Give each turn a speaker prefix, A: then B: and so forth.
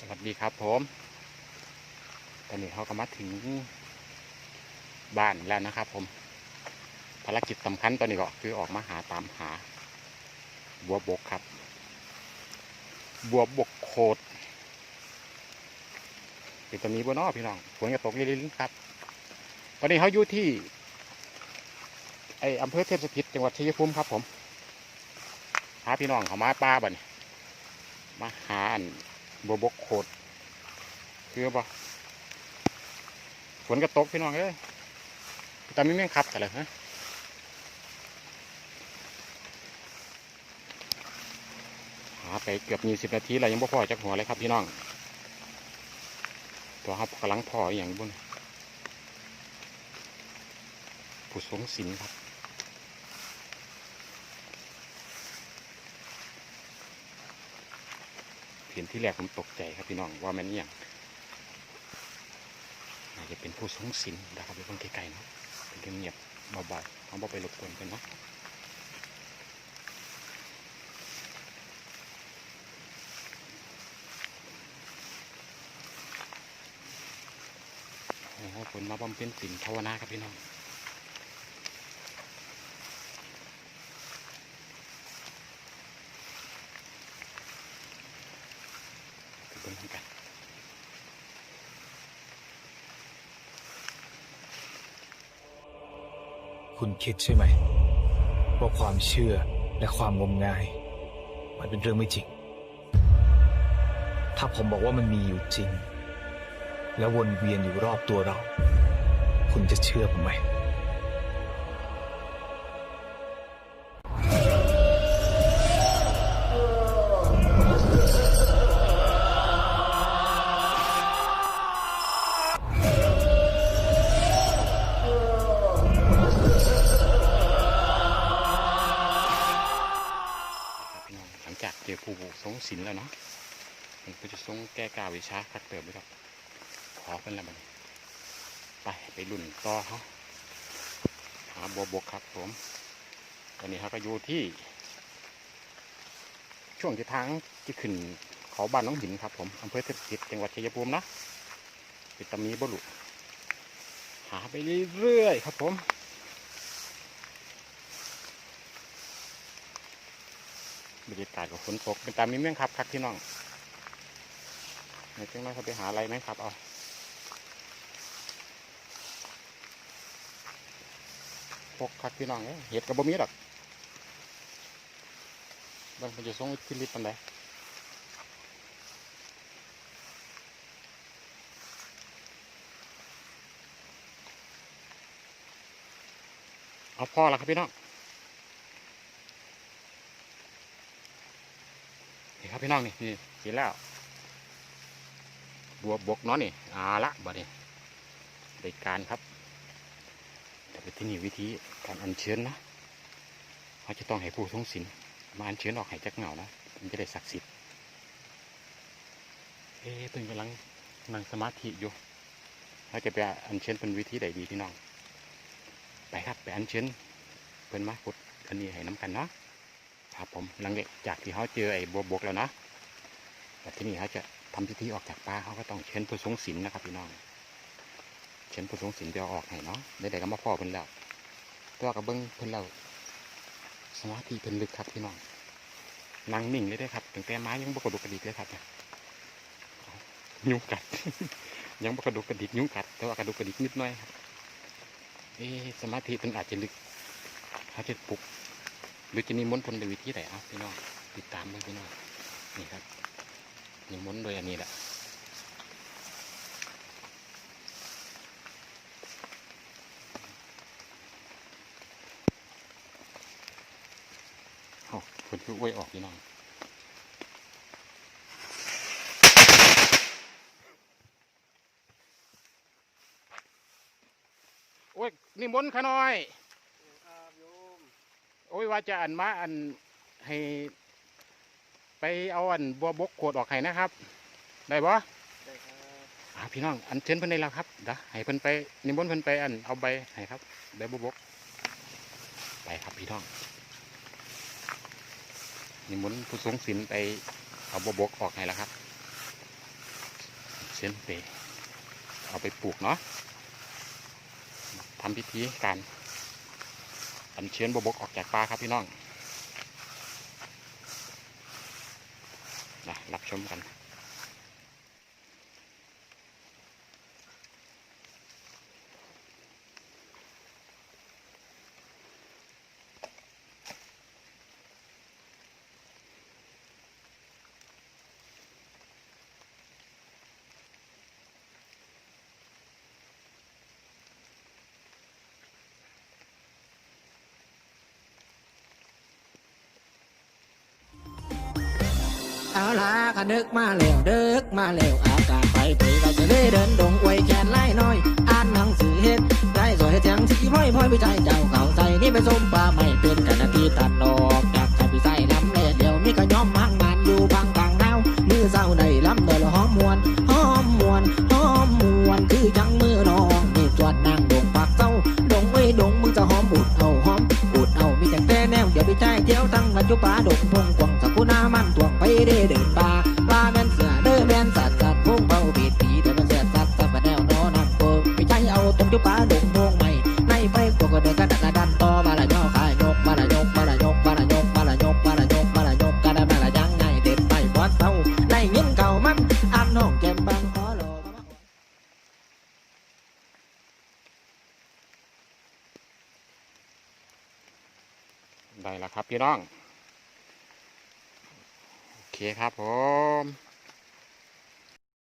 A: สวัสดีครับผม ตอนนี้เขาก็มาถึงบ้านแล้วนะครับผม ภารกิจสำคัญตอนนี้ก็คือออกมาหาตามหา บัวบกครับ บัวบกโคดเป็นตัวนี้บัวนอพี่น้องฝนกระตกลิลินครับ ตอนนี้เขาอยู่ที่ ไออำเภอเทพสถิตจังหวัดชัยภูมิครับผม หาพี่น้องเขามาป้าบ่นมาหาอัน บวบกโคดคือบ่ฝนก็ตกพี่น้องเอ้ยแต่ไม่แม่งขับแต่ละฮะหาไปเกือบยี่สิบนาทีแล้วยังบ่พอจักหัวเลยครับพี่น้อง ตัวครับกำลังพออย่างบุญผู้ทรงศิลครับ เห็นที่แรกผมตกใจครับพี่น้องว่าแมันอหย่างอาจจะเป็นผู้ทรงศิลนะครับไปเพิ่งไกลๆเนาะเป็นเงียบเบาๆเขาบอกไปรบกวนกันเนาะโอ้โหผลมาบำเพ็ญศิลภาวนาครับพี่น้อง เบิ่งกัน
B: คุณคิดใช่ไหมว่าความเชื่อและความงมงาย มันเป็นเรื่องไม่จริง ถ้าผมบอกว่ามันมีอยู่จริง แล้ววนเวียนอยู่รอบตัวเรา คุณจะเชื่อผมไหม
A: งศิลแล้วเนาะมันก็จะทรงแก้กาวิชาคัดเติมไปครับ ขอเป็นแล้วมันไปไปรุ่นต่อเขาหาบัวบกครับผมตอนนี้เขาก็อยู่ที่ ช่วงที่ทางที่ขึ้นเขาบ้านน้องหินครับผมอำเภอเทพสถิตจังหวัดชัยภูมินะป็นตะมีบุรุหาไปเรื่อยๆครับผม บรรยากาศกับฝนตกเป็นตามมีแมงครับครับพี่น้องในจังน้อยเขาไปหาอะไรไหมครับเอาพกครับพี่น้องเอ้ยเห็ดกับบะมีดอกมันมันจะส่งขึ้นลิฟต์ปันไดเอาพอแล้วครับพี่น้อง นี่ครับพี่น้องนี่นี่เสร็จแล้วบัวบกเนาะนี่อาละบัดนี้รายการครับ แต่ไปที่นี่วิธีการอัญเชิญนะเขาจะต้องให้ผู้ทรงศีลมาอัญเชิญออกให้จากเหงานะมันจะได้ศักดิ์สิทธิ์เอ๊ะเพิ่นกำลังนั่งสมาธิอยู่เราจะไปอัญเชิญเป็นวิธีใดดีพี่น้อง ไปครับไปอัญเชิญเพิ่นมาพุดอันนี้ให้น้ำกันเนาะ ครับผมหลังจากที่เขาเจอไอ้บัวบกแล้วนะแต่ที่นี่เขาจะทำพิธีออกจากป่าเขาก็ต้องเชิญผู้ทรงศีลนะครับพี่น้องเชิญผู้ทรงศีลไปเอาออกให้เนาะได้แต่ก็มาพ่อเพิ่นแล้วตัวกับเบิ้งเพิ่นแล้วสมาธิเพิ่นลึกครับพี่น้องนั่งนิ่งเลยได้ครับตั้งแต่ไม้ยังบกระดุกกระดิกเลยครับเนี่ยยุงกัด ยังบกระดุกกระดิกยุ่งกัด แต่ว่ากระดุกกระดิกนิดหน่อยครับเอ๊สมาธิเพิ่นอาจจะลึกเขาจะปลุก หรือจะนิมนต์พนเป็นวิธีไหนเอาพี่น้องติดตามเลยพี่น้องนี่ครับนิมนต์โดยอันนี้แหละเอาคนคืออ้วยออกพี่น้องโอ้ยนิมนต์ขาน้อย อ้ยว่าจะอันมาอันให้ไปเอาอันบัวบกโขดออกให้นะครับ ได้บ่
C: ได้ครับ
A: อ่าพี่น้องอันเชิญเพิ่นได้แล้วครับเดี๋ยวให้เพิ่นไปนิมนต์เพิ่นไปอันเอาใบให้ครับใบบัวบก ไปครับพี่น้องนิมนต์ผู้ทรงศีลไปเอาบัวบกออกให้แล้วครับชิญไปเอาไปปลูกเนาะทำพิธีการ อันเชิญบวบกออกจากปลาครับพี่น้องนะรับชมกัน
C: เอาล่ะก็นึกมาแล้วเดึกมาแล้วอากาศไปปุ๋ยเราจะได้เดินดงอวยแขนไล่น้อยอ่านหนังสือเฮ็ดได้สวยเฮ็ดยังสิพ่อยพ่อยวิจัยเจ้าเขาใส่นี่ไปส้มปลาไม่เป็นกันนาทีตัดดอกจากจะไปใส่ลำเล่เดียวมีก็ย้อมมังมันอยู่บางกลางดาวมือเศร้าได้ลำเดลหอมมวนหอมมวนหอมมวนคือจังมือน้องนี่จวดนางดงปากเศร้าดงเอ้ยดงมึงจะหอมบุดเอาหอมบุดเอามีแต่แต่แนวเดี๋ยวไปใจเที่ยวตั้งกันจุปลาดงพงก ตวงไปเด้เดินป่าปลาแม่นเสือเด้อแม่นสัตว์สัตว์พงเบาบีดปีแต่มันเสียสัตว์สัตว์มาแนวนอนำเปิงไปใจเอาตรงจุปลาดงพงใหม่ในไฟกวก็เดินกันกระดันต่อบาละย่อขายกบาละยกบาละยกบาละยกบาละยกบาละยกบาละยกกันบาละยังไงเด็ดไปบอดเศร้าได้เงินเก่ามันอันน้องแก้มบางขอรอ
A: ได้แล้วครับพี่น้อง เคครับผม